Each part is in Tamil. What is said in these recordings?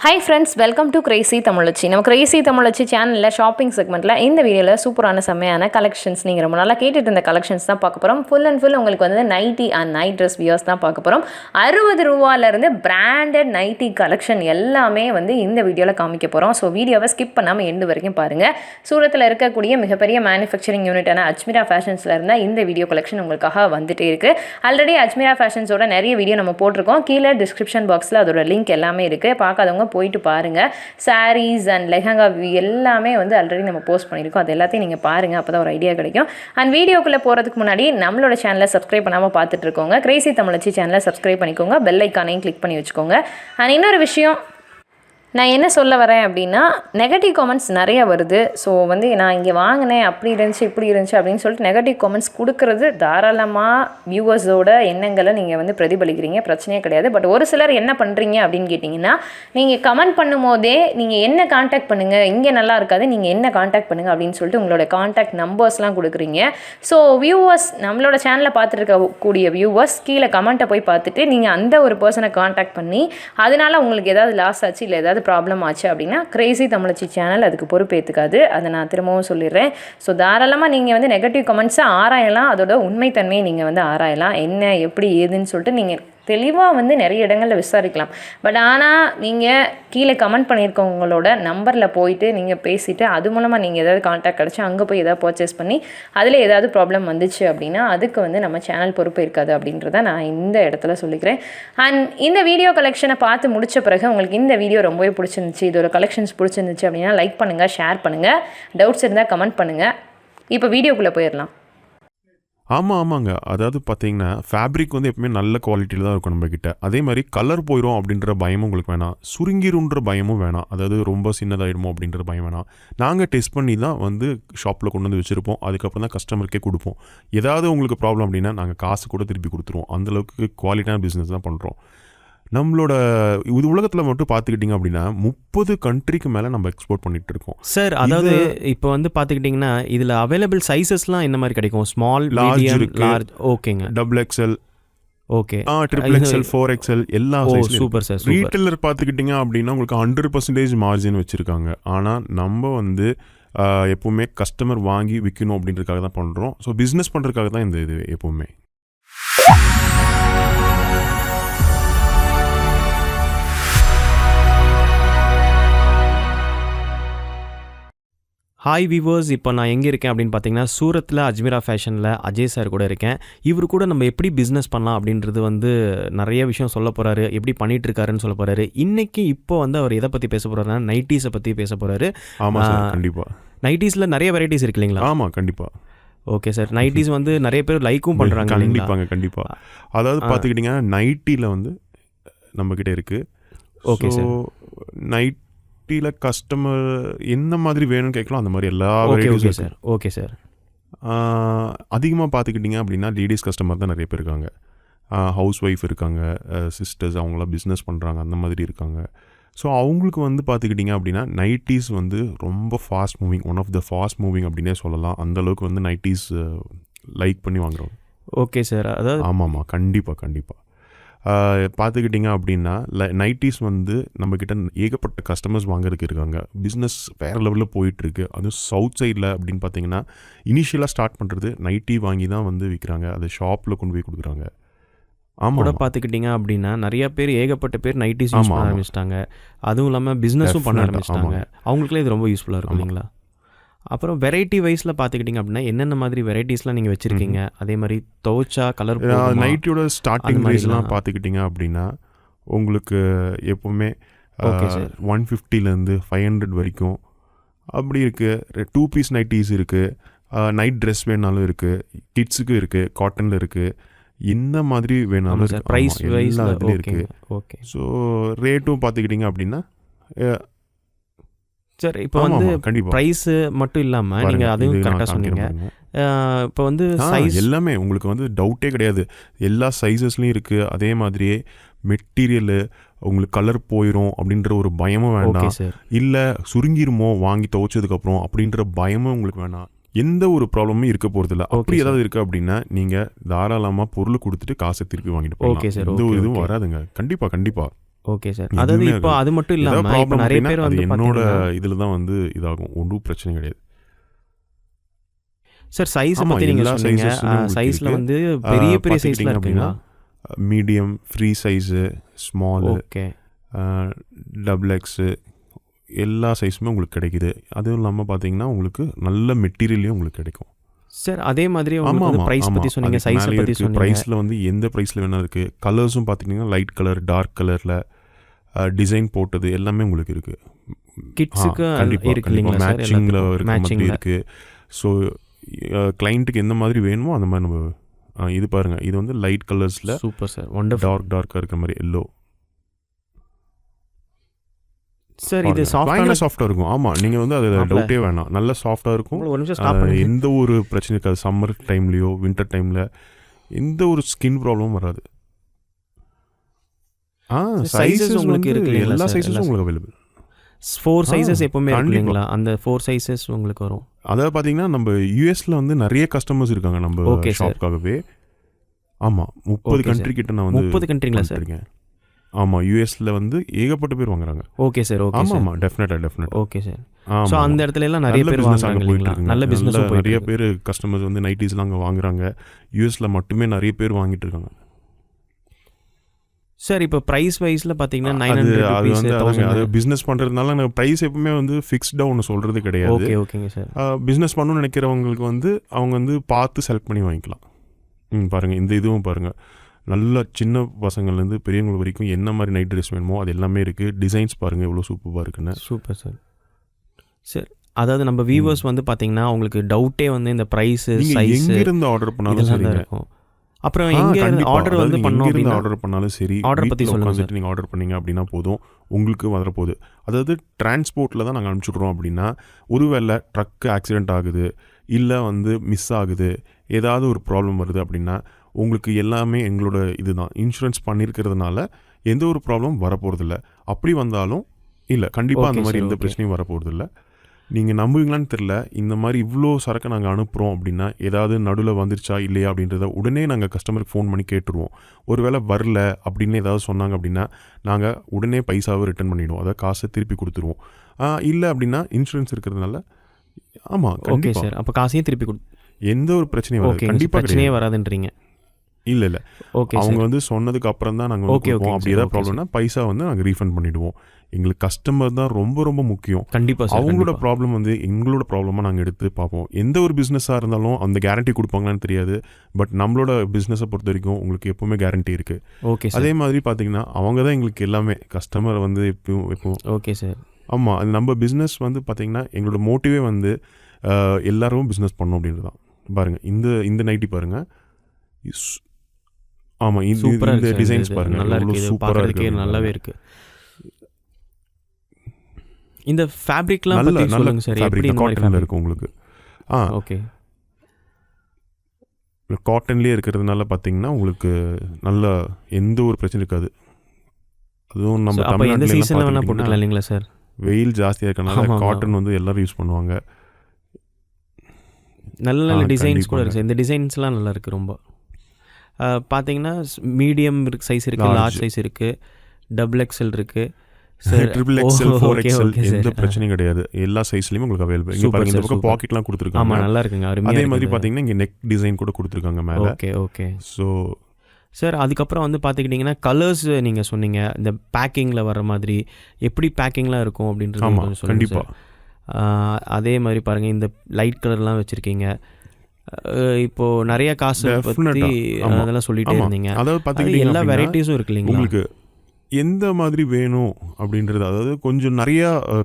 Hi friends welcome to crazy தமிழச்சி நம்ம கிரேசி தமிழச்சி சேனலில் ஷாப்பிங் செக்மெண்ட்டில் இந்த வீடியோவில் சூப்பரான செம்மையான கலெக்ஷன்ஸ் நீங்கள் ரொம்ப நாளாக கேட்டுட்டு இருந்த கலெக்ஷன்ஸ் தான் பார்க்க போகிறோம் ஃபுல் அண்ட் ஃபுல் உங்களுக்கு வந்து nighty and night dress wears தான் பார்க்க போகிறோம் அறுபது ரூபாலேருந்து பிராண்டட் நைட்டி கலெக்ஷன் எல்லாமே வந்து இந்த வீடியோவில் காமிக்க போகிறோம் ஸோ வீடியோவை ஸ்கிப் பண்ணாமல் எண்டு வரைக்கும் பாருங்கள் சூரத்தில் இருக்கக்கூடிய மிகப்பெரிய மேனுஃபேக்சரிங் யூனிட்டான அஜ்மிரா ஃபேஷன்ஸில் இருந்தால் இந்த வீடியோ கலெக்ஷன் உங்களுக்காக வந்துட்டே இருக்குது ஆல்ரெடி அஜ்மிரா ஃபேஷன்ஸோட நிறைய வீடியோ நம்ம போட்டிருக்கோம். கீழே டிஸ்கிரிப்ஷன் பாக்ஸில் அதோட லிங்க் எல்லாமே இருக்குது பார்க்காதவங்க போயிட்டு பாருங்கள் சாரீஸ் அண்ட் லெஹங்கா எல்லாமே வந்து ஆல்ரெடி நம்ம போஸ்ட் பண்ணியிருக்கோம். அது எல்லாத்தையும் நீங்கள் பாருங்கள் அப்போ தான் ஒரு ஐடியா கிடைக்கும். அண்ட் வீடியோக்குள்ளே போகிறதுக்கு முன்னாடி நம்மளோட சேனலை சப்ஸ்கிரைப் பண்ணாமல் பார்த்துட்டு இருக்கோங்க. கிரேசி தமிழச்சி சேனலை சப்ஸ்கிரைப் பண்ணிக்கோங்க. பெல் ஐக்கானையும் கிளிக் பண்ணி வச்சுக்கோங்க. அண்ட் இன்னொரு விஷயம் நான் என்ன சொல்ல வரேன் அப்படின்னா நெகட்டிவ் காமெண்ட்ஸ் நிறைய வருது. ஸோ வந்து நான் இங்கே வாங்கினேன் அப்படி இருந்துச்சு இப்படி இருந்துச்சு அப்படின்னு சொல்லிட்டு நெகட்டிவ் காமெண்ட்ஸ் கொடுக்கறது தாராளமாக வியூவர்ஸோட எண்ணங்களை நீங்கள் வந்து பிரதிபலிக்கிறீங்க. பிரச்சனையே கிடையாது. பட் ஒரு சிலர் என்ன பண்ணுறீங்க அப்படின்னு கேட்டிங்கன்னா நீங்கள் கமெண்ட் பண்ணும்போதே நீங்கள் என்ன காண்டாக்ட் பண்ணுங்கள் இங்கே நல்லா இருக்காது நீங்கள் என்ன காண்டாக்ட் பண்ணுங்கள் அப்படின்னு சொல்லிட்டு உங்களோட காண்டாக்ட் நம்பர்ஸ்லாம் கொடுக்குறீங்க. ஸோ வியூவர்ஸ் நம்மளோட சேனலை பார்த்துருக்க கூடிய வியூவர்ஸ் கீழே கமெண்ட்டை போய் பார்த்துட்டு நீங்கள் அந்த ஒரு பர்சனை காண்டாக்ட் பண்ணி அதனால் உங்களுக்கு ஏதாவது லாஸ் ஆச்சு இல்லை ஏதாவது ப்ராப்ளம் ஆச்சு அப்படின்னா கிரேசி தமிழச்சி சேனல் அதுக்கு பொறுப்பேற்றுக்காது அதை நான் திரும்பவும் சொல்லிடுறேன். ஸோ தாராளமாக நீங்கள் வந்து நெகட்டிவ் கமெண்ட்ஸை ஆராயலாம். அதோட உண்மைத்தன்மையை நீங்கள் வந்து ஆராயலாம். என்ன எப்படி ஏதுன்னு சொல்லிட்டு நீங்கள் தெளிவாக வந்து நிறைய இடங்களில் விசாரிக்கலாம். பட் ஆனால் நீங்கள் கீழே கமெண்ட் பண்ணியிருக்கவங்களோட நம்பரில் போயிட்டு நீங்கள் பேசிவிட்டு அது மூலமாக நீங்கள் ஏதாவது காண்டாக்ட் கிடச்சி அங்கே போய் ஏதாவது பர்ச்சேஸ் பண்ணி அதில் ஏதாவது ப்ராப்ளம் வந்துச்சு அப்படின்னா அதுக்கு வந்து நம்ம சேனல் பொறுப்பு இருக்காது அப்படின்றத நான் இந்த இடத்துல சொல்லிக்கிறேன். அண்ட் இந்த வீடியோ கலெக்ஷனை பார்த்து முடிச்ச பிறகு உங்களுக்கு இந்த வீடியோ ரொம்பவே பிடிச்சிருந்துச்சு இதோட கலெக்ஷன்ஸ் பிடிச்சிருந்துச்சு அப்படின்னா லைக் பண்ணுங்கள் ஷேர் பண்ணுங்கள் டவுட்ஸ் இருந்தால் கமெண்ட் பண்ணுங்கள் இப்போ வீடியோக்குள்ளே போயிடலாம். ஆமாம் ஆமாங்க. அதாவது பார்த்தீங்கன்னா ஃபேப்ரிக் வந்து எப்பவுமே நல்ல குவாலிட்டியில் தான் இருக்கும் நம்மக்கிட்ட அதே மாதிரி கலர் போயிடும் அப்படின்ற பயமும் உங்களுக்கு வேணாம். சுருங்கிருன்ற பயமும் வேணாம். அதாவது ரொம்ப சின்னதாயிடுமோ அப்படின்ற பயம் வேணாம். நாங்கள் டெஸ்ட் பண்ணி தான் வந்து ஷாப்பில் கொண்டு வந்து வச்சுருப்போம். அதுக்கப்புறம் தான் கஸ்டமருக்கே கொடுப்போம். ஏதாவது உங்களுக்கு ப்ராப்ளம் அப்படின்னா நாங்கள் காசு கூட திருப்பி கொடுத்துருவோம். அந்தளவுக்கு குவாலிட்டியான பிஸ்னஸ் தான் பண்ணுறோம் நம்மளோட இது உலகத்தில் மட்டும் பார்த்துக்கிட்டிங்க அப்படின்னா முப்பது கண்ட்ரிக்கு மேலே நம்ம எக்ஸ்போர்ட் பண்ணிட்டு இருக்கோம். சார் அதாவது இப்போ வந்து பார்த்துக்கிட்டிங்கன்னா இதில் அவைலபிள் சைஸஸ்லாம் என்ன மாதிரி கிடைக்கும்? ஸ்மால் இருக்கு. லார்ஜ் ஓகேங்க டபுள் எக்ஸ்எல் ஓகே ஆ ட்ரிபிள் எக்ஸ்எல் ஃபோர் எக்ஸ்எல் எல்லா சூப்பர் சார் ரீட்டைலர் பார்த்துக்கிட்டிங்க அப்படின்னா உங்களுக்கு ஹண்ட்ரட் பர்சன்டேஜ் மார்ஜின் வச்சுருக்காங்க. ஆனால் நம்ம வந்து எப்பவுமே கஸ்டமர் வாங்கி விற்கணும் அப்படின்றதுக்காக தான் பண்ணுறோம் ஸோ பிஸ்னஸ் பண்ணுறதுக்காக தான் இந்த இது எப்பவுமே. ஹாய் விவர்ஸ் இப்போ நான் எங்கே இருக்கேன் அப்படின்னு பார்த்தீங்கன்னா சூரத்தில் அஜ்மீரா ஃபேஷனில் அஜய் சார் கூட இருக்கேன். இவர் கூட நம்ம எப்படி பிஸ்னஸ் பண்ணலாம் அப்படின்றது வந்து நிறைய விஷயம் சொல்ல போகிறாரு எப்படி பண்ணிட்டு இருக்காருன்னு சொல்ல போகிறாரு இன்னைக்கு இப்போ வந்து அவர் எதை பற்றி பேச போகிறாருன்னா நைட்டிஸை பற்றி பேச போகிறாரு ஆமாம் சார். கண்டிப்பாக நைட்டிஸில் நிறைய வெரைட்டிஸ் இருக்கு இல்லைங்களா? ஆமாம் கண்டிப்பாக ஓகே சார் நைட்டிஸ் வந்து நிறைய பேர் லைக்கும் பண்ணுறாங்க கண்டிப்பாங்க கண்டிப்பாக அதாவது பார்த்துக்கிட்டிங்கன்னா நைட்டியில் வந்து நம்மக்கிட்ட இருக்குது Okay, sir. நைட்டியில் கஸ்டமர் என்ன மாதிரி வேணும்னு கேட்கலாம் அந்த மாதிரி எல்லா ஓகே சார் ஓகே சார் அதிகமாக பார்த்துக்கிட்டிங்க அப்படின்னா லேடிஸ் கஸ்டமர் தான் நிறைய பேர் இருக்காங்க. ஹவுஸ் ஒய்ஃப் இருக்காங்க சிஸ்டர்ஸ் அவங்களாம் பிஸ்னஸ் பண்ணுறாங்க அந்த மாதிரி இருக்காங்க. ஸோ அவங்களுக்கு வந்து பார்த்துக்கிட்டிங்க அப்படின்னா நைட்டிஸ் வந்து ரொம்ப fast moving one of the fast moving அப்படின்னே சொல்லலாம். அந்த அளவுக்கு வந்து நைட்டிஸ் லைக் பண்ணி வாங்குறோம் ஓகே சார் அதாவது ஆமாம்மா. கண்டிப்பாக கண்டிப்பாக பார்த்துக்கிட்டிங்க அப்படின்னா நைட்டிஸ் வந்து நம்மக்கிட்ட ஏகப்பட்ட கஸ்டமர்ஸ் வாங்குறதுக்கு இருக்காங்க. பிஸ்னஸ் வேறு லெவலில் போயிட்டுருக்கு. அதுவும் சவுத் சைடில் அப்படின்னு பார்த்தீங்கன்னா இனிஷியலாக ஸ்டார்ட் பண்ணுறது நைட்டி வாங்கி தான் வந்து விற்கிறாங்க அதை ஷாப்பில் கொண்டு போய் கொடுக்குறாங்க. கூட ஆமாம் பார்த்துக்கிட்டிங்க அப்படின்னா நிறைய பேர் ஏகப்பட்ட பேர் நைட்டிஸ் யூஸ் பண்ண. ஆரம்பிச்சிட்டாங்க. அதுவும் இல்லாமல் பிஸ்னஸும் பண்ண ஆரம்பிச்சிட்டாங்க. அவங்களுக்குலாம் இது ரொம்ப யூஸ்ஃபுல்லாக இருக்கும். இல்லைங்களா? அப்புறம் வெரைட்டி வைஸில் பார்த்துக்கிட்டிங்க அப்படின்னா என்னென்ன மாதிரி வெரைட்டிஸ்லாம் நீங்கள் வச்சுருக்கீங்க? அதே மாதிரி துவைச்சா கலர் நைட்டியோட ஸ்டார்டிங். ப்ரைஸ்லாம் பார்த்துக்கிட்டிங்க அப்படின்னா உங்களுக்கு எப்போவுமே. ஒன் ஃபிஃப்டிலேருந்து ஃபைவ் ஹண்ட்ரட் வரைக்கும் அப்படி இருக்குது டூ பீஸ் நைட்டிஸ் இருக்குது நைட் ட்ரெஸ் வேணாலும் இருக்குது கிட்ஸுக்கு இருக்குது காட்டனில் இருக்குது என்ன மாதிரி வேணாலும். ப்ரைஸ் இருக்குது ஓகே ஸோ ரேட்டும் பார்த்துக்கிட்டிங்க அப்படின்னா சார் இப்போ வந்து ப்ரைஸு மட்டும் இல்லாமல் பாருங்க, நீங்கள் அதையும் கரெக்டாக சொன்னீங்க. இப்போ வந்து சைஸ் எல்லாமே உங்களுக்கு வந்து டவுட்டே கிடையாது. எல்லா சைஸஸ்லையும் இருக்குது அதே மாதிரியே மெட்டீரியலு உங்களுக்கு கலர் போயிடும் அப்படின்ற ஒரு பயமும் வேண்டாம். இல்லை சுருங்கிருமோ வாங்கி துவைச்சதுக்கப்புறம் அப்படின்ற பயமும் உங்களுக்கு வேணாம். எந்த ஒரு ப்ராப்ளமும் இருக்க போகிறதில்ல அப்படி sir. ஏதாவது இருக்குது அப்படின்னா நீங்கள் தாராளமாக பொருள் கொடுத்துட்டு காசை திருப்பி வாங்கிட்டு போகலாம். எந்த ஒரு இதுவும். வராதுங்க. கண்டிப்பாக கண்டிப்பாக ஓகே சார் அதாவது இப்போ. அது மட்டும் இல்லாமல் இப்போ நிறைய அப்படின்னா பேர் வந்து என்னோட இதில் தான் வந்து இதாகும். ஒன்றும் பிரச்சனை கிடையாது. சார் சைஸ் பற்றி நீங்கள் சொன்னீங்க. சைஸில். வந்து பெரிய பெரிய சைஸில் இருக்குங்களா? Medium free size small okay double X எல்லா சைஸுமே உங்களுக்கு கிடைக்குது. அதுவும் இல்லாமல் பார்த்தீங்கன்னா உங்களுக்கு நல்ல மெட்டீரியலையும் உங்களுக்கு கிடைக்கும். சார் அதே மாதிரி ஆமா உங்களுக்கு வந்து ஆமா ப்ரைஸ் பற்றி சொன்னீங்க சைஸை இருக்கு. சொன்னீங்க. ப்ரைஸில் வந்து எந்த ப்ரைஸில் வேணா இருக்கு. கலர்ஸும் பார்த்தீங்கன்னா லைட் கலர் டார்க் கலரில் டிசைன் போட்டது எல்லாமே உங்களுக்கு இருக்கு. கிட்ஸுக்கு இருக்கு இல்லைங்களா மேட்சிங்கில் இருக்க மாதிரி இருக்கு. ஸோ கிளைண்ட்டுக்கு எந்த மாதிரி வேணுமோ அந்த மாதிரி நம்ம இது பாருங்க. இது வந்து லைட் கலர்ஸில் சூப்பர் சார் ஒண்டர்ஃபுல் டார்க் டார்க்காக இருக்கிற மாதிரி எல்லோ சார் இது பயங்கர சாஃப்டான சாஃப்டாக இருக்கும். ஆமாம் நீங்கள் வந்து அது. டவுட்டே வேணாம். நல்ல சாஃப்டாக இருக்கும். ஒரு நிமிஷம் ஸ்டாப் எந்த ஒரு பிரச்சனை இருக்காது. சம்மர் டைம்லேயோ வின்டர் டைமில் எந்த ஒரு ஸ்கின் ப்ராப்ளமும் வராது. ஆ சைஸஸ் உங்களுக்கு இருக்கு எல்லா? சைஸஸும் உங்களுக்கு அவைலபிள் ஃபோர் சைஸஸ் எப்பவுமே. இல்லைங்களா? அந்த ஃபோர் சைஸஸ் உங்களுக்கு வரும். அதாவது பார்த்தீங்கன்னா நம்ம யூஎஸ்ல வந்து நிறைய கஸ்டமர்ஸ் இருக்காங்க நம்ம. ஷாப்காகவே ஆமாம் முப்பது. கண்ட்ரி கிட்ட நான் வந்து முப்பது கண்ட்ரிங்களா சார் இருக்கேன் ஆமாம் யூஎஸ்ல வந்து ஏகப்பட்ட பேர் வாங்குறாங்க. ஓகே சார் ஓகே ஆமாம் ஆமாம் டெஃபினட்டா டெஃபினட் ஓகே சார் ஸோ அந்த இடத்துல எல்லாம் நிறைய பேர் வாங்குறாங்க போயிட்டு. நல்ல போயிட்டு நிறைய. பேர் கஸ்டமர்ஸ் வந்து நைட்டிஸ்லாம் அங்கே வாங்குறாங்க. யூஎஸ்ல மட்டுமே நிறைய பேர் வாங்கிட்டு இருக்காங்க. சார் இப்போ ப்ரைஸ் வைஸில் பார்த்தீங்கன்னா நைன் அது ஹண்ட்ரட் அது ருபீஸ் வந்து அது பிஸ்னஸ் பண்ணுறதுனால எனக்கு ப்ரைஸ் எப்பவுமே வந்து ஃபிக்ஸ்டாக ஒன்று சொல்கிறது கிடையாது. ஓகே ஓகேங்க சார் பிஸ்னஸ் பண்ணணும்னு நினைக்கிறவங்களுக்கு வந்து அவங்க வந்து பார்த்து செலக்ட் பண்ணி வாங்கிக்கலாம். ம் பாருங்கள் இந்த இதுவும் பாருங்கள் நல்ல சின்ன பசங்கள்லேருந்து பெரியவங்க வரைக்கும் என்ன மாதிரி நைட் ட்ரெஸ் வேணுமோ அது எல்லாமே இருக்குது டிசைன்ஸ் பாருங்கள் எவ்வளோ சூப்பராக இருக்குன்னு. சூப்பர் சார் சார் அதாவது நம்ம வியூவர்ஸ் வந்து பார்த்தீங்கன்னா அவங்களுக்கு டவுட்டே வந்து இந்த ப்ரைஸு சைஸு எங்கேருந்து ஆர்டர் பண்ணாலும் சரிங்க. இருக்கும். அப்புறம் எங்கே ஆர்டர் வந்து பண்ணோம் ஆர்டர் பண்ணாலும் சரி Order பத்தி சொல்லுங்க நீங்கள் ஆர்டர் பண்ணீங்க அப்படின்னா போதும். உங்களுக்கு வரப்போகுது. அதாவது டிரான்ஸ்போர்ட்டில் தான் நாங்கள் அனுப்பிச்சுட்றோம் அப்படின்னா ஒருவேளை ட்ரக்கு ஆக்சிடென்ட் ஆகுது இல்லை வந்து மிஸ் ஆகுது ஏதாவது ஒரு ப்ராப்ளம் வருது அப்படின்னா உங்களுக்கு எல்லாமே எங்களோட இதுதான். இன்சூரன்ஸ் பண்ணியிருக்கிறதுனால எந்த ஒரு ப்ராப்ளம் வரப்போகிறதில்ல அப்படி வந்தாலும் இல்லை கண்டிப்பாக அந்த மாதிரி எந்த. பிரச்சனையும் வரப்போகிறதில்ல நீங்கள் நம்புவீங்களான்னு தெரில இந்த மாதிரி இவ்வளோ சரக்கு நாங்கள் அனுப்புகிறோம் அப்படின்னா ஏதாவது நடுவில் வந்துருச்சா இல்லையா அப்படின்றத உடனே நாங்கள் கஸ்டமருக்கு ஃபோன் பண்ணி கேட்டுருவோம். ஒருவேளை வரல அப்படின்னு ஏதாவது சொன்னாங்க அப்படின்னா நாங்கள் உடனே பைசாவை ரிட்டர்ன் பண்ணிடுவோம். அதாவது காசை திருப்பி கொடுத்துருவோம். இல்லை அப்படின்னா இன்சூரன்ஸ் இருக்கிறதுனால ஆமாம் ஓகே சார் அப்போ காசையும் திருப்பி கொடு எந்த ஒரு பிரச்சனையும் வராது. கண்டிப்பாக பிரச்சனையே வராதுன்றீங்க. இல்லை இல்லை. ஓகே அவங்க வந்து சொன்னதுக்கு அப்புறம் தான் நாங்கள் வந்து okay, அப்படி ஏதாவது ப்ராப்ளம்னா பைசா வந்து நாங்கள் ரீஃபண்ட் பண்ணிடுவோம். எங்களுக்கு கஸ்டமர் தான் ரொம்ப ரொம்ப முக்கியம். கண்டிப்பாக அவங்களோட. ப்ராப்ளம் வந்து எங்களோட ப்ராப்ளமாக நாங்கள் எடுத்து பார்ப்போம். எந்த ஒரு பிஸ்னஸாக இருந்தாலும் அந்த கேரண்டி கொடுப்பாங்களான்னு தெரியாது. பட் நம்மளோட பிஸ்னஸை பொறுத்த வரைக்கும் உங்களுக்கு எப்பவுமே கேரண்டி இருக்குது ஓகே அதே மாதிரி பார்த்தீங்கன்னா அவங்க தான் எங்களுக்கு எல்லாமே. கஸ்டமர் வந்து எப்பவும் எப்பவும். ஓகே சார் ஆமாம் அது நம்ம பிஸ்னஸ் வந்து பார்த்தீங்கன்னா எங்களோட மோட்டிவே வந்து எல்லாரும் பிஸ்னஸ் பண்ணணும் அப்படின்றது தான் பாருங்கள் இந்த இந்த நைட்டி பாருங்கள் ஆமாம் இந்த சூப்பராக இந்த இருக்கு டிசைன்ஸ் சார் பாருங்கள் நல்லா இருக்கு. இது சூப்பராக இருக்கு நல்லாவே இருக்கு. இந்த ஃபேப்ரிக்லாம் நல்ல நல்ல சொல்லுங்க சார் எப்படி காட்டனில்? இருக்கும் உங்களுக்கு. ஆ. ஓகே காட்டன்லேயே இருக்கிறதுனால பார்த்தீங்கன்னா உங்களுக்கு நல்ல எந்த ஒரு பிரச்சனை இருக்காது. அதுவும் நம்ம தமிழ்நாட்டில் சீசனில் வேணால் போட்டுக்கலாம் இல்லைங்களா சார் வெயில் ஜாஸ்தியாக இருக்கனால. காட்டன் வந்து எல்லாரும் யூஸ் பண்ணுவாங்க. நல்ல நல்ல டிசைன்ஸ் கூட. இருக்கு சார் இந்த டிசைன்ஸ்லாம் நல்லா இருக்கு ரொம்ப. பார்த்தீங்கன்னா மீடியம் சைஸ் இருக்கு Large. லார்ஜ் சைஸ் இருக்கு. Double XL triple XL four XL okay, எந்த. பிரச்சனையும் கிடையாது. எல்லா சைஸ்லயும் உங்களுக்கு அவைலபிள் இங்க பாருங்க இந்த பக்கம். பாக்கெட்லாம் ஆமாம் கொடுத்துருக்காங்க. நல்லா இருக்குங்க. அதே மாதிரி இருக்குது. பாத்தீங்கன்னா இங்க நெக் டிசைன் கூட கொடுத்துருக்காங்க மேல. ஓகே ஓகே ஸோ சார் அதுக்கப்புறம் வந்து பார்த்துக்கிட்டிங்கன்னா கலர்ஸ் நீங்கள் சொன்னீங்க. இந்த பேக்கிங்கில் வர மாதிரி எப்படி பேக்கிங்லாம் இருக்கும் அப்படின்றது ஆமா கொஞ்சம் சொல்லுங்க கண்டிப்பா. சார். ஆஹ், அதே மாதிரி பாருங்கள் இந்த லைட் கலர்லாம் வச்சுருக்கீங்க. இப்போது நிறைய காசு பற்றி. அதெல்லாம் சொல்லிட்டே. இருந்தீங்க அதாவது அது பாத்தீங்கன்னா எல்லா வெரைட்டிஸும் இருக்கு இல்லைங்களா உங்களுக்கு எந்த மாதிரி வேணும் அப்படின்றது அதாவது கொஞ்சம் நிறைய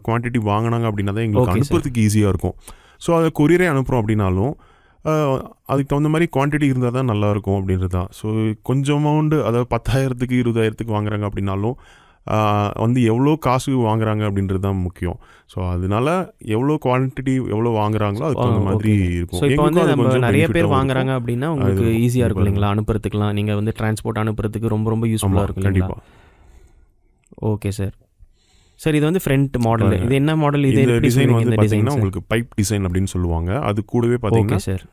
குவாண்டிட்டி வாங்கினாங்க அப்படின்னா தான் எங்களுக்கு. அனுப்புறதுக்கு ஈஸியாக இருக்கும் ஸோ அதை கொரியரே அனுப்புகிறோம் அப்படின்னாலும் அதுக்கு தகுந்த மாதிரி குவாண்டிட்டி இருந்தால் தான் நல்லா இருக்கும் அப்படின்றது தான் ஸோ கொஞ்சம் அமௌண்ட் அதாவது பத்தாயிரத்துக்கு இருபதாயிரத்துக்கு வாங்குறாங்க அப்படின்னாலும் வந்து எவ்வளோ காசு வாங்குறாங்க அப்படின்றது தான் முக்கியம். ஸோ அதனால எவ்வளோ குவான்டிட்டி எவ்வளோ வாங்குறாங்களோ அதுக்கு தகுந்த மாதிரி இருக்கும். இப்போ வந்து நம்ம நிறைய பேர். வாங்குறாங்க அப்படின்னா உங்களுக்கு. ஈஸியாக இருக்கும். இல்லைங்களா? அனுப்புறதுக்குலாம். நீங்கள் வந்து டிரான்ஸ்போர்ட் அனுப்புறதுக்கு ரொம்ப ரொம்ப யூஸ்ஃபுல்லாக இருக்கும் கண்டிப்பாக ஓகே சார் சார் இது வந்து ஃப்ரண்ட் மாடல். இது என்ன மாடல் இது டிசைன் வந்து பார்த்தீங்கன்னா உங்களுக்கு பைப் டிசைன் அப்படின்னு சொல்லுவாங்க. அது கூடவே பார்த்தீங்கன்னா சார்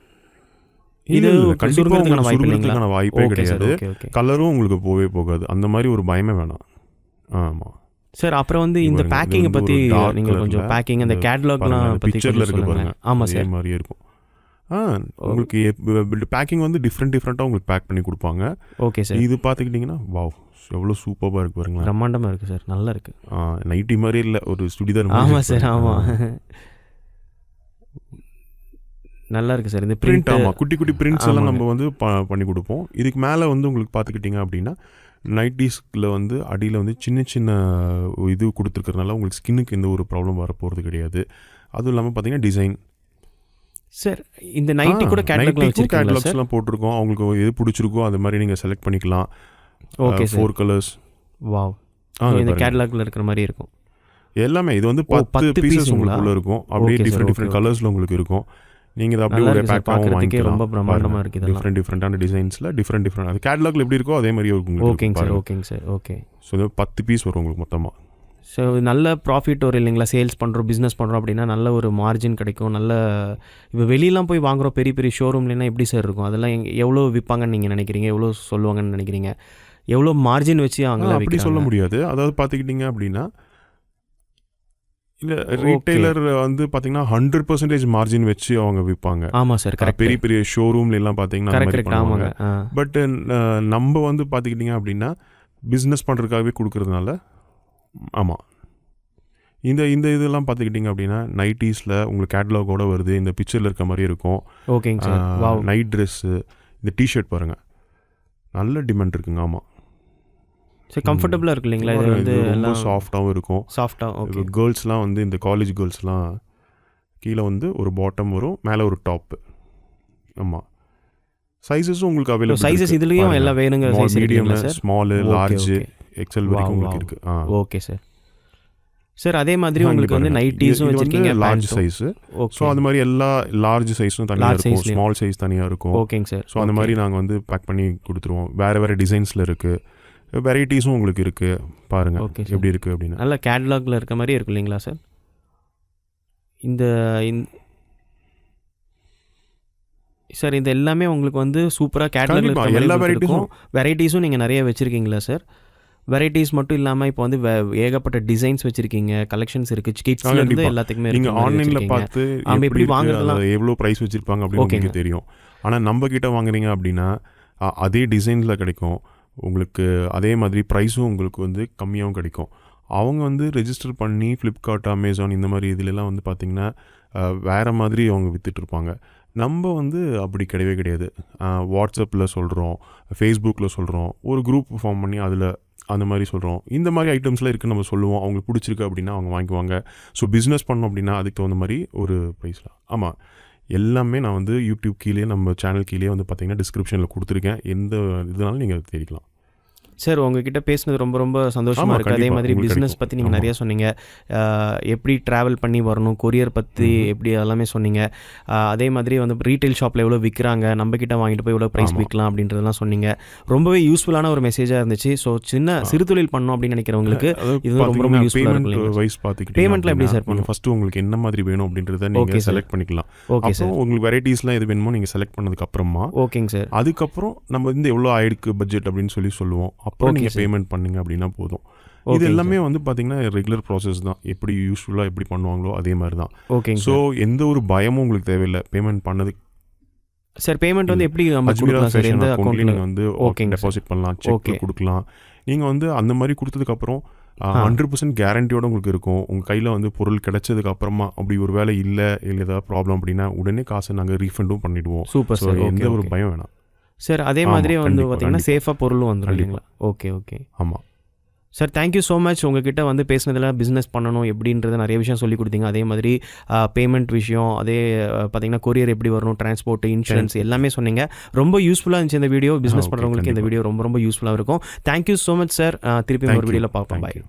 இது கண்டிப்பாக உங்களுக்கு சுருங்குறதுக்கான வாய்ப்பே கிடையாது. கலரும் உங்களுக்கு போகவே போகாது. அந்த மாதிரி ஒரு பயமே வேணாம். ஆமாம் சார் அப்புறம் வந்து இந்த பேக்கிங்கை பற்றி நீங்கள் கொஞ்சம் பேக்கிங் அந்த கேட்லாக்லாம் பிக்சரில் இருக்கு பாருங்க. ஆமாம் சார். மாதிரியே இருக்கும். ஆ உங்களுக்கு பேக்கிங் வந்து டிஃப்ரெண்ட் டிஃப்ரெண்ட்டாக உங்களுக்கு பேக் பண்ணி கொடுப்பாங்க. ஓகே சார் இது பார்த்துக்கிட்டிங்கன்னா வாவ் எவ்வளோ சூப்பராக இருக்கு பாருங்களேன். பிரம்மாண்டமாக இருக்குது சார் நல்லா இருக்குது நைட்டி மாதிரி இல்லை ஒரு சுடிதார் ஆமாம் இருக்கு சார். ஆமாம் நல்லா இருக்குது சார் இந்த பிரிண்ட் ஆமாம் குட்டி குட்டி பிரிண்ட்ஸ் எல்லாம். நம்ம வந்து பண்ணி கொடுப்போம். இதுக்கு மேலே வந்து உங்களுக்கு பார்த்துக்கிட்டிங்க அப்படின்னா நைட்டிஸ்கில் வந்து அடியில் வந்து சின்ன சின்ன இது கொடுத்துருக்கறனால உங்களுக்கு ஸ்கின்னுக்கு எந்த ஒரு ப்ராப்ளம் வரப்போகிறது கிடையாது. அதுவும் இல்லாமல் பார்த்தீங்கன்னா டிசைன் சார் இந்த நைட்டி கூட கேட்லாக்ஸ்லாம் போட்டிருக்கோம். அவங்களுக்கு எது பிடிச்சிருக்கோ அது மாதிரி நீங்கள் செலக்ட் பண்ணிக்கலாம். ஓகே ஃபோர் கலர்ஸ் வாவ் இந்த கேட்லாக்ல இருக்கிற மாதிரி இருக்கும். எல்லாமே இது வந்து பத்து பீசஸ்? உங்களுக்குள்ள இருக்கும். அப்படியே டிஃப்ரெண்ட் டிஃப்ரெண்ட். கலர்ஸில் உங்களுக்கு இருக்கும். நீங்கள் இதை அப்படியே ஒரு பேக்காகவும் பார்க்கறதுக்கே ரொம்ப பிரம்மாண்டமாக இருக்குது டிஃப்ரெண்ட் டிஃப்ரெண்டான டிசைன்ஸில் டிஃப்ரெண்ட் டிஃப்ரெண்ட் அது கேட்லாக்ல எப்படி இருக்கோ அதே மாதிரியே உங்களுக்கு. ஓகேங்க சார் ஓகேங்க சார் ஓகே ஸோ இது பத்து பீஸ் வரும் உங்களுக்கு மொத்தமாக ஸோ நல்ல ப்ராஃபிட் வரும் இல்லைங்களா? சேல்ஸ் பண்ணுறோம் பிஸ்னஸ் பண்ணுறோம் அப்படின்னா நல்ல ஒரு மார்ஜின் கிடைக்கும். நல்ல இப்போ வெளியெல்லாம் போய் வாங்குறோம் பெரிய பெரிய ஷோரூம்லாம் எப்படி சார் இருக்கும்? அதெல்லாம் எவ்வளோ விற்பாங்கன்னு நீங்கள் நினைக்கிறீங்க? எவ்வளோ சொல்லுவாங்கன்னு நினைக்கிறீங்க? எவ்வளோ மார்ஜின் வச்சு அவங்கள அப்படி சொல்ல முடியாது. அதாவது பார்த்துக்கிட்டிங்க அப்படின்னா இல்லை ரீட்டைலர் வந்து பார்த்தீங்கன்னா ஹண்ட்ரட் பர்சன்டேஜ் மார்ஜின் வச்சு அவங்க விற்பாங்க ஆமாம் சார் கரெக்ட் பெரிய பெரிய ஷோரூம்ல எல்லாம் பார்த்தீங்கன்னா பட் நம்ம வந்து பார்த்துக்கிட்டிங்க அப்படின்னா பிஸ்னஸ் பண்ணுறதுக்காகவே கொடுக்கறதுனால ஆமாம் இந்த இந்த இதெல்லாம் பார்த்துக்கிட்டிங்க அப்படின்னா நைட்டிஸில் உங்களுக்கு கேட்லாகோட வருது இந்த பிக்சரில் இருக்க மாதிரி இருக்கும். ஓகேங்க சார். நைட் ட்ரெஸ்ஸு இந்த டிஷர்ட் பாருங்கள் நல்ல டிமாண்ட் இருக்குங்க ஆமாம் சரி கம்ஃபர்டபுளாக இருக்கு இல்லைங்களா? இது வந்து ரொம்ப சாஃப்டாகவும் இருக்கும். சாஃப்டாக ஓகே கேர்ள்ஸ்லாம் வந்து இந்த காலேஜ் கேர்ள்ஸ்லாம் கீழே வந்து ஒரு பாட்டம் வரும் மேலே ஒரு டாப்பு ஆமாம் சைஸஸும் உங்களுக்கு அவைலபிள் சைஸஸ் இதுலேயும் எல்லாம் வேணுங்கிற size medium small large. XL வரைக்கும் உங்களுக்கு. இருக்கு. ஆ. ஓகே சார் சார் அதே மாதிரி உங்களுக்கு வந்து நைட்டிஸும் வச்சிருக்கீங்க லார்ஜ். சைஸ் ஸோ அது மாதிரி எல்லா லார்ஜ் சைஸும் தனியாக இருக்கும். ஸ்மால் சைஸ் தனியாக இருக்கும். ஓகேங்க சார் ஸோ அந்த மாதிரி நாங்கள் வந்து பேக் பண்ணி கொடுத்துருவோம். வேறு வேறு டிசைன்ஸில் இருக்குது வெரைட்டிஸும் உங்களுக்கு இருக்குது பாருங்கள் ஓகே எப்படி இருக்குது அப்படின்னு. நல்ல கேட்லாக்ல இருக்க மாதிரி இருக்கு இல்லைங்களா சார் இந்த இந்த சார் இது எல்லாமே உங்களுக்கு வந்து சூப்பராக கேட்லாக்ல எல்லா இருக்கும். வெரைட்டிஸும் நீங்கள் நிறைய வச்சுருக்கீங்களா சார் வெரைட்டிஸ் மட்டும் இல்லாமல் இப்போ வந்து ஏகப்பட்ட டிசைன்ஸ் வச்சுருக்கீங்க கலெக்ஷன்ஸ் இருக்குது கிட்ஸ்ல இருந்து. எல்லாத்துக்குமே நீங்க இருக்கிற மாதிரி ஆன்லைன்ல. பார்த்து ஆமா, எப்படி அதை எவ்வளோ ப்ரைஸ் வச்சிருப்பாங்க அப்படின்னு. உங்களுக்கு தெரியும். ஆனா நம்ம கிட்ட வாங்குறீங்க அப்படின்னா அதே டிசைன்ல கிடைக்கும். உங்களுக்கு அதே மாதிரி ப்ரைஸும் உங்களுக்கு வந்து கம்மியாகவும் கிடைக்கும். அவங்க வந்து ரெஜிஸ்டர் பண்ணி ஃப்ளிப்கார்ட் அமேசான் இந்த மாதிரி இதுலலாம் வந்து பார்த்திங்கன்னா வேறு மாதிரி அவங்க விற்றுட்ருப்பாங்க நம்ம வந்து அப்படி கிடையவே கிடையாது. வாட்ஸ்அப்பில் சொல்கிறோம் ஃபேஸ்புக்கில் சொல்கிறோம் ஒரு குரூப் ஃபார்ம் பண்ணி அதில் அந்த மாதிரி சொல்கிறோம் இந்த மாதிரி ஐட்டம்ஸ்லாம் இருக்குது நம்ம சொல்லுவோம். அவங்களுக்கு பிடிச்சிருக்கு அப்படின்னா அவங்க வாங்கிக்குவாங்க. ஸோ பிஸ்னஸ் பண்ணோம் அப்படின்னா அதுக்கு தகுந்த மாதிரி ஒரு ப்ரைஸ்லாம் ஆமாம் எல்லாமே நான் வந்து யூடியூப் கீழே நம்ம சேனல் கீழே வந்து பார்த்தீங்கன்னா டிஸ்கிரிப்ஷனில் கொடுத்துருக்கேன். எந்த இதனாலும் நீங்கள் தேடிக்கலாம். சார் உங்ககிட்ட பேசுனது ரொம்ப ரொம்ப சந்தோஷமா ஆமா, இருக்கு அதே மாதிரி பிஸ்னஸ். பற்றி நீங்கள். நிறைய சொன்னீங்க எப்படி ட்ராவல் பண்ணி வரணும் கொரியர் பற்றி. எப்படி எல்லாமே சொன்னீங்க அதே மாதிரி வந்து ரீட்டைல் ஷாப்பில் எவ்வளோ விற்கிறாங்க நம்ம கிட்ட வாங்கிட்டு போய் எவ்வளோ ப்ரைஸ். விற்கலாம் அப்படின்றதெல்லாம் சொன்னீங்க ரொம்பவே யூஸ்ஃபுல்லான ஒரு மெசேஜாக இருந்துச்சு ஸோ சின்ன சிறு தொழில் பண்ணணும் அப்படின்னு நினைக்கிறவங்களுக்கு இது ரொம்ப ரொம்ப இல்லைங்களா? வைஸ் Payment-ல எப்படி அப்படின்னா, நீங்க ஃபர்ஸ்ட் உங்களுக்கு என்ன மாதிரி வேணும் அப்படின்றத நீங்கள். செலக்ட் பண்ணிக்கலாம் ஓகே சார் உங்களுக்கு வெரைட்டிஸ்லாம் எது வேணுமோ நீங்கள் செலக்ட் பண்ணதுக்கு அப்புறமா ஓகேங்க சார் அதுக்கப்புறம் நம்ம வந்து எவ்வளோ ஆயிருக்கு பட்ஜெட் அப்படின்னு சொல்லி சொல்லுவோம் அப்புறம் நீங்கள். பேமெண்ட் பண்ணீங்க அப்படின்னா போதும். இது எல்லாமே வந்து பார்த்தீங்கன்னா ரெகுலர் ப்ராசஸ் தான். எப்படி யூஸ்ஃபுல்லாக எப்படி பண்ணுவாங்களோ அதே மாதிரி தான். ஓகேங்க ஸோ எந்த ஒரு பயமும் உங்களுக்கு தேவையில்லை. பேமெண்ட் பண்ணது சார் பேமெண்ட் வந்து எப்படி சார் எந்த நீங்கள் வந்து sir. டெபாசிட் பண்ணலாம் செக். கொடுக்கலாம். நீங்கள் வந்து அந்த மாதிரி கொடுத்ததுக்கப்புறம். ஹண்ட்ரட் பர்சன்ட் கேரண்டியோட உங்களுக்கு இருக்கும். உங்கள் கையில் வந்து பொருள் கிடைச்சதுக்கு அப்புறமா அப்படி ஒரு வேலை இல்லை இல்லை ஏதாவது ப்ராப்ளம் அப்படின்னா உடனே காசை நாங்கள் ரீஃபண்டும் பண்ணிடுவோம். சூப்பர் சார் எந்த ஓகே ஒரு பயம் வேணாம். சார் அதே ஆமா, மாதிரி வந்து பார்த்தீங்கன்னா. சேஃபாக பொருளும் வந்துடும். இல்லைங்களா? ஓகே ஓகே ஆமாம் sir thank you so much உங்ககிட்ட வந்து பேசினதில் பிஸ்னஸ் பண்ணணும் எப்படின்றத நிறைய விஷயம் சொல்லி கொடுத்தீங்க. அதே மாதிரி பேமெண்ட் விஷயம் அதே பார்த்தீங்கன்னா கொரியர் எப்படி வரணும் டிரான்ஸ்போர்ட் இன்சூரன்ஸ் எல்லாமே சொன்னீங்க. ரொம்ப யூஸ்ஃபுல்லாக இருந்துச்சு இந்த வீடியோ பிஸ்னஸ் பண்ணுறவங்களுக்கு இந்த. வீடியோ ரொம்ப ரொம்ப யூஸ்ஃபுல்லாக இருக்கும். தேங்க்யூ ஸோ மச் சார் திருப்பி ஒரு. வீடியோவில் பார்ப்போம். பாய்.